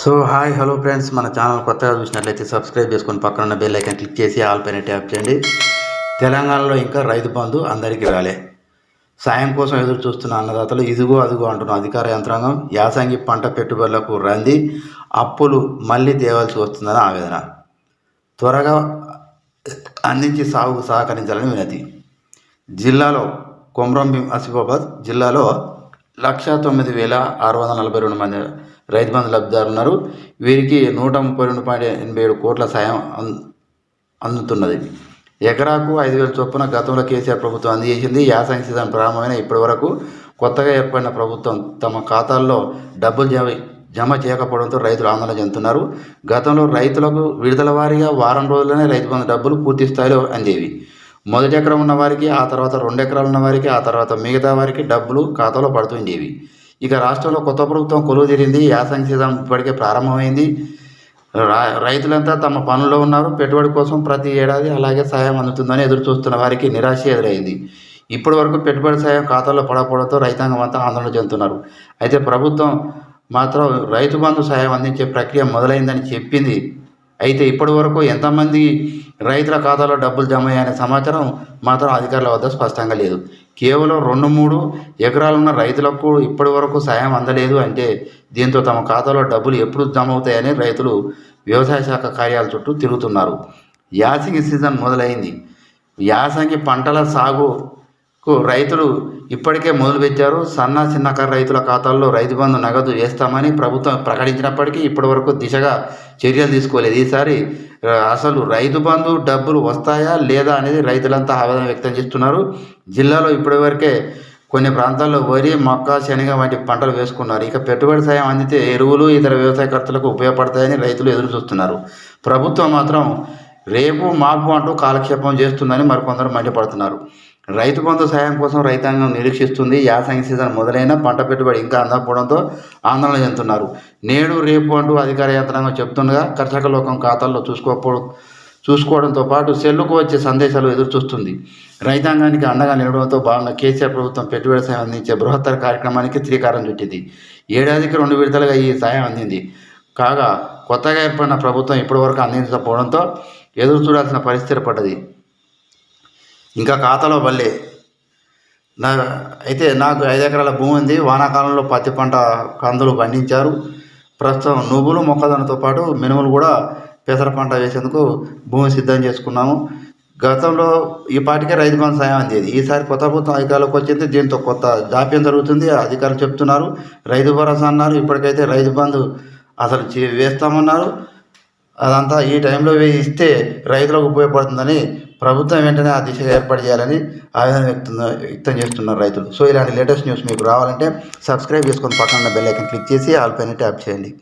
So hi hello friends మన channel కొత్తగా చూసినట్లయితే సబ్స్క్రైబ్ చేసుకొని పక్కన ఉన్న బెల్ ఐకన్ క్లిక్ చేసి ఆల్ పైన ట్యాప్ చేయండి. తెలంగాణలో ఇంకా రైతు బంధు అందరికీ రాలే. సాయం కోసం ఎదురు చూస్తున్న అన్నదాతలు ఇదిగో అదిగో అంటున్న అధికార యంత్రాంగం యాసంగి పంట పెట్టుబడులకు రంది అప్పులు మళ్ళీ తేవాల్సి వస్తుందని ఆవేదన. త్వరగా అందించి సాగుకు సహకరించాలని వినతి. జిల్లాలో కొమరం భీం ఆసిఫాబాద్ జిల్లాలో లక్ష తొమ్మిది వేల ఆరు వందల నలభై రెండు మంది రైతు బంధు లబ్ధిదారులు ఉన్నారు. వీరికి నూట ముప్పై రెండు పాయింట్ ఎనభై ఏడు కోట్ల సాయం అందుతున్నది. ఎకరాకు ఐదు వేల చొప్పున గతంలో కేసీఆర్ ప్రభుత్వం అందజేసింది యాసంగి సీజన్ ప్రారంభమైన ఇప్పటి వరకు కొత్తగా ఏర్పడిన ప్రభుత్వం తమ ఖాతాల్లో డబ్బులు జమ జమ చేయకపోవడంతో రైతులు ఆందోళన చెందుతున్నారు. గతంలో రైతులకు విడుదల వారీగా వారం రోజుల్లోనే రైతు బంధు డబ్బులు పూర్తి స్థాయిలో అందేవి. మొదటి ఎకరం ఉన్న వారికి ఆ తర్వాత రెండు ఎకరాలు ఉన్న వారికి ఆ తర్వాత మిగతా వారికి డబ్బులు ఖాతాలో పడుతుండేవి ఇక రాష్ట్రంలో కొత్త ప్రభుత్వం కొలువు తీరింది యాసంగి సీజన్ ఇప్పటికే ప్రారంభమైంది. రైతులంతా తమ పనుల్లో ఉన్నారు పెట్టుబడి కోసం ప్రతి ఏడాది అలాగే సాయం అందుతుందని ఎదురు చూస్తున్న వారికి నిరాశ ఎదురైంది. ఇప్పటి వరకు పెట్టుబడి సాయం ఖాతాలో పడకపోవడంతో రైతాంగం అంతా ఆందోళన చెందుతున్నారు. అయితే ప్రభుత్వం మాత్రం రైతు బంధు సాయం అందించే ప్రక్రియ మొదలైందని చెప్పింది అయితే ఇప్పటి వరకు ఎంతమంది రైతుల ఖాతాలో డబ్బులు జమ అయ్యాయనే సమాచారం మాత్రం అధికారుల వద్ద స్పష్టంగా లేదు. కేవలం రెండు మూడు ఎకరాలున్న రైతులకు ఇప్పటి వరకు సాయం అందలేదు అంటే దీంతో తమ ఖాతాలో డబ్బులు ఎప్పుడు జమ అవుతాయని రైతులు వ్యవసాయ శాఖ కార్యాల చుట్టూ తిరుగుతున్నారు. యాసంగి సీజన్ మొదలైంది. యాసంగి పంటల సాగు కు రైతులు ఇప్పటికే మొదలుపెట్టారు సన్న చిన్నకారు రైతుల ఖాతాల్లో రైతు బంధు నగదు వేస్తామని ప్రభుత్వం ప్రకటించినప్పటికీ ఇప్పటి వరకు దిశగా చర్యలు తీసుకోలేదు. ఈసారి అసలు రైతు బంధు డబ్బులు వస్తాయా లేదా అనేది రైతులంతా ఆవేదన వ్యక్తం చేస్తున్నారు. జిల్లాలో ఇప్పటివరకే కొన్ని ప్రాంతాల్లో వరి మొక్క శనగ వంటి పంటలు వేసుకున్నారు. ఇక పెట్టుబడి సాయం అందితే ఎరువులు ఇతర వ్యవసాయ ఖర్చులకు ఉపయోగపడతాయని రైతులు ఎదురు చూస్తున్నారు. ప్రభుత్వం మాత్రం రేపు మాపు అంటూ కాలక్షేపం చేస్తుందని మరికొందరు మండిపడుతున్నారు. రైతు బంధు సాయం కోసం రైతాంగం నిరీక్షిస్తుంది. యాసంగి సీజన్ మొదలైన పంట పెట్టుబడి ఇంకా అందకపోవడంతో ఆందోళన చెందుతున్నారు. నేడు రేపు అంటూ అధికార యంత్రాంగం చెప్తుండగా కర్షక లోకం ఖాతాల్లో చూసుకోకపోవడం చూసుకోవడంతో పాటు సెల్లుకు వచ్చే సందేశాలు ఎదురు చూస్తుంది రైతాంగానికి అండగా నిలవడంతో భాగంగా కేసీఆర్ ప్రభుత్వం పెట్టుబడి సాయం అందించే బృహత్తర కార్యక్రమానికి శ్రీకారం చుట్టింది. ఏడాదికి రెండు విడతలుగా ఈ సాయం అందింది. కాగా కొత్తగా ఏర్పడిన ప్రభుత్వం ఇప్పటివరకు అందించకపోవడంతో ఎదురు చూడాల్సిన పరిస్థితి ఏర్పడ్డది. ఇంకా ఖాతాలో బల్లే నా అయితే నాకు ఐదు ఎకరాల భూమి ఉంది. వానాకాలంలో పత్తి పంట కందులు పండించారు. ప్రస్తుతం నువ్వులు మొక్కజొన్నతో పాటు మినుములు కూడా పెసర పంట వేసేందుకు భూమి సిద్ధం చేసుకున్నాము. గతంలో ఈ పాటికే రైతు బంధు సాయం అందేది. ఈసారి కొత్త ప్రభుత్వం అధికారులకు వచ్చింది. దీంతో కొత్త జాప్యం జరుగుతుంది. అధికారులు చెప్తున్నారు. రైతు భరోసా అన్నారు. ఇప్పటికైతే రైతు బంధు అసలు చే- వేస్తామన్నారు. అదంతా ఈ టైంలో వేయిస్తే ఇస్తే రైతులకు ఉపయోగపడుతుందని ప్రభుత్వం వెంటనే ఆ దిశగా ఏర్పాటు చేయాలని ఆవేదన వ్యక్తం వ్యక్తం చేస్తున్నారు రైతులు. సో ఇలాంటి లేటెస్ట్ న్యూస్ మీకు రావాలంటే సబ్స్క్రైబ్ చేసుకొని పక్కన బెల్ ఐకన్ క్లిక్ చేసి ఆల్ పైన ట్యాప్ చేయండి.